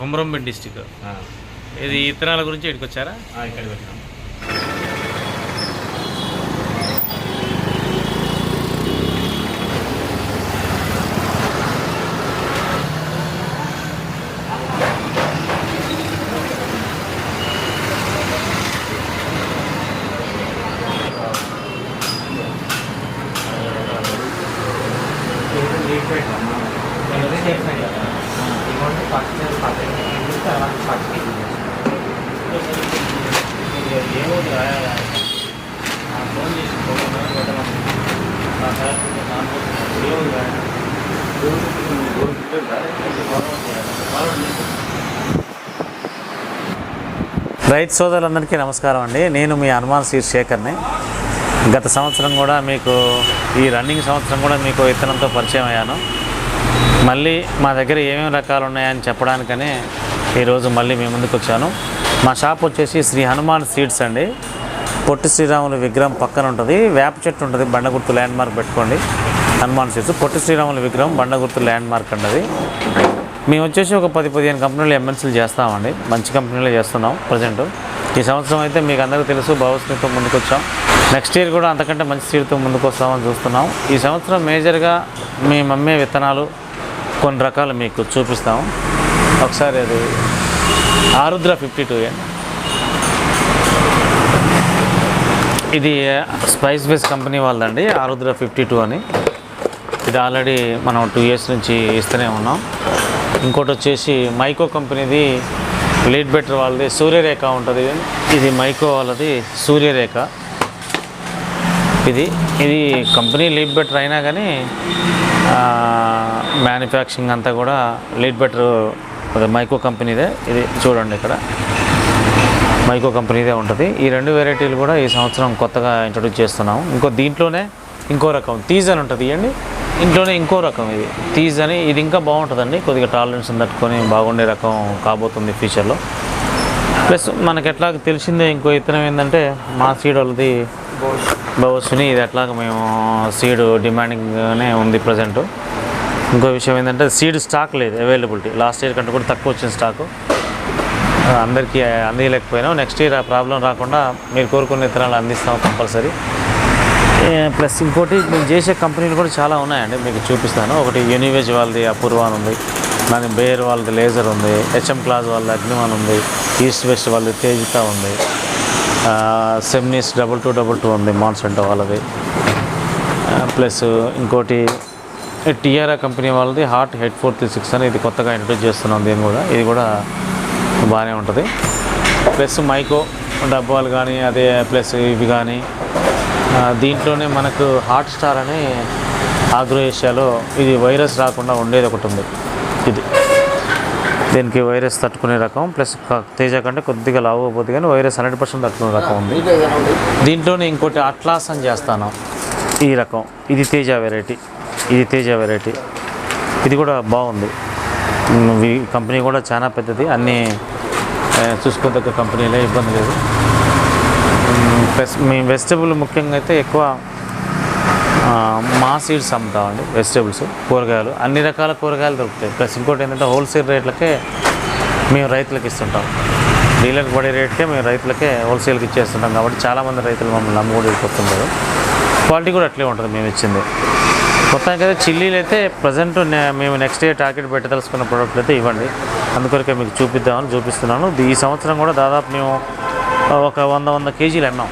Komaram Bheem district. ఇది ఇత్తనాల గురించి ఇక్కడికి వచ్చారా ఇక్కడికి వచ్చినాం రైతు సోదరులందరికీ నమస్కారం అండి. నేను మీ హనుమాన్ సీర్ శేఖర్ని. గత సంవత్సరం కూడా మీకు ఈ రన్నింగ్ సంవత్సరం కూడా మీకు విత్తనంతో పరిచయం అయ్యాను. మళ్ళీ మా దగ్గర ఏమేమి రకాలు ఉన్నాయని చెప్పడానికనే ఈరోజు మళ్ళీ మీ ముందుకు వచ్చాను. మా షాప్ వచ్చేసి శ్రీ హనుమాన్ సీడ్స్ అండి. పొట్టి శ్రీరాములు విగ్రహం పక్కన ఉంటుంది. వేప చెట్టు ఉంటుంది. బండగుర్తు ల్యాండ్ మార్క్ పెట్టుకోండి. హనుమాన్ సీడ్స్. పొట్టి శ్రీరాముల విగ్రహం బండగుర్తు ల్యాండ్ మార్క్ అండి. మేము వచ్చేసి ఒక పది పదిహేను కంపెనీలు ఎంఎన్సీలు చేస్తామండి. మంచి కంపెనీలు చేస్తున్నాం ప్రజెంట్. ఈ సంవత్సరం అయితే మీకు అందరికీ తెలుసు భవిష్యత్తుతో ముందుకు వచ్చాం. నెక్స్ట్ ఇయర్ కూడా అంతకంటే మంచి సీడ్తో ముందుకు వస్తామని చూస్తున్నాం. ఈ సంవత్సరం మేజర్గా మేము అమ్మే విత్తనాలు కొన్ని రకాలు మీకు చూపిస్తాం. ఒకసారి అది ఆరుద్ర ఫిఫ్టీ టూ ఇది స్పైస్ బేస్ కంపెనీ వాళ్ళదండి ఆరుద్ర ఫిఫ్టీ టూ అని. ఇది ఆల్రెడీ మనం టూ ఇయర్స్ నుంచి ఇస్తూనే ఉన్నాం. ఇంకోటి వచ్చేసి మైకో కంపెనీది లీడ్ బెటర్ వాళ్ళది సూర్యరేఖ ఉంటుంది. ఇది మైకో వాళ్ళది సూర్యరేఖ. ఇది ఇది కంపెనీ లీడ్ బెటర్ అయినా కానీ మ్యానుఫ్యాక్చరింగ్ అంతా కూడా లీడ్ బెటర్ మైకో కంపెనీదే. ఇది చూడండి ఇక్కడ. మైకో కంపెనీదే ఉంటుంది. ఈ రెండు వెరైటీలు కూడా ఈ సంవత్సరం కొత్తగా ఇంట్రొడ్యూస్ చేస్తున్నాము. ఇంకో దీంట్లోనే ఇంకో రకం. తీజ్ అని ఉంటుంది. ఇవ్వండి ఇంట్లోనే ఇంకో రకం ఇది. తీజ్ అని ఇది ఇంకా బాగుంటుందండి. కొద్దిగా టాలరెన్స్ తట్టుకొని బాగుండే రకం కాబోతుంది ఫ్యూచర్లో ప్లస్ మనకి ఎట్లా తెలిసిందే ఇంకో ఇతనం ఏంటంటే మా సీడ్ వాళ్ళది బవస్సుని ఇది ఎట్లాగ మేము సీడ్ డిమాండింగ్గానే ఉంది ప్రజెంట్ ఇంకో విషయం ఏంటంటే సీడ్ స్టాక్ లేదు అవైలబిలిటీ లాస్ట్ ఇయర్ కంటే కూడా తక్కువ వచ్చిన స్టాకు అందరికీ అందియలేకపోయినాం. నెక్స్ట్ ఇయర్ ఆ ప్రాబ్లం రాకుండా మీరు కోరుకున్న విత్తనాలు అందిస్తాం కంపల్సరీ ప్లస్ ఇంకోటి మేము చేసే కంపెనీలు కూడా చాలా ఉన్నాయండి మీకు చూపిస్తాను. ఒకటి యూనివేజ్ వాళ్ళది అపూర్వాన్ ఉంది. దాని బేర్ వాళ్ళది లేజర్ ఉంది. హెచ్ఎం క్లాస్ వాళ్ళది అగ్నివాన్ ఉంది. ఈస్ట్ వెస్ట్ వాళ్ళది తేజిత ఉంది. Seminis double two double two ఉంది మాన్సెంటో వాళ్ళది. ప్లస్ ఇంకోటి టిఆర్ఆ కంపెనీ వాళ్ళది heart head four three six అని ఇది కొత్తగా ఇంట్రడ్యూస్ చేస్తున్నాం దీన్ని కూడా. ఇది కూడా బాగానే ఉంటుంది. ప్లస్ మైకో డబ్బాలు కానీ అదే ప్లస్ ఇవి కానీ దీంట్లోనే మనకు హాట్ స్టార్ అని ఆగ్రో ఏషియాలో ఇది వైరస్ రాకుండా ఉండేది ఒకటి ఉంది. ఇది. దీనికి వైరస్ తట్టుకునే రకం ప్లస్ తేజ కంటే కొద్దిగా లావు అవుతుంది కానీ వైరస్ హండ్రెడ్ పర్సెంట్ తట్టుకునే రకం ఉంది. దీంట్లోనే ఇంకోటి అట్లాస్ అని చేస్తాను. ఈ రకం. ఇది తేజ వెరైటీ. ఇది తేజ వెరైటీ. ఇది కూడా బాగుంది. కంపెనీ కూడా చాలా పెద్దది. అన్నీ చూసుకోదగ్గ కంపెనీలే ఇబ్బంది లేదు. ప్లస్ మేము వెజిటబుల్ ముఖ్యంగా అయితే ఎక్కువ మా సీడ్స్ అమ్ముతామండి వెజిటేబుల్స్ కూరగాయలు. అన్ని రకాల కూరగాయలు దొరుకుతాయి. ప్లస్ ఇంకోటి ఏంటంటే హోల్సేల్ రేట్లకే మేము రైతులకు ఇస్తుంటాం. డీలర్కి పడే రేట్కే మేము రైతులకే హోల్సేల్కి ఇచ్చేస్తుంటాం కాబట్టి చాలామంది రైతులు మమ్మల్ని నమ్ముకొని వస్తుంటారు క్వాలిటీ కూడా అట్లే ఉంటుంది మేము ఇచ్చింది. మొత్తానికి అయితే చిల్లీలు అయితే ప్రజెంట్ మేము నెక్స్ట్ ఇయర్ టార్గెట్ పెట్టదలుచుకున్న ప్రోడక్ట్లు అయితే ఇవ్వండి. అందుకొరకే మీకు చూపిద్దామని చూపిస్తున్నాను. ఈ సంవత్సరం కూడా దాదాపు మేము ఒక వంద వంద కేజీలు అమ్మాం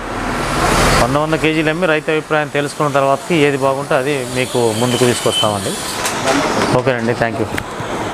వంద వంద కేజీలు అమ్మి రైతు అభిప్రాయం తెలుసుకున్న తర్వాతకి ఏది బాగుంటే అది మీకు ముందుకు తీసుకొస్తామండి. ఓకేనండి థ్యాంక్ యూ.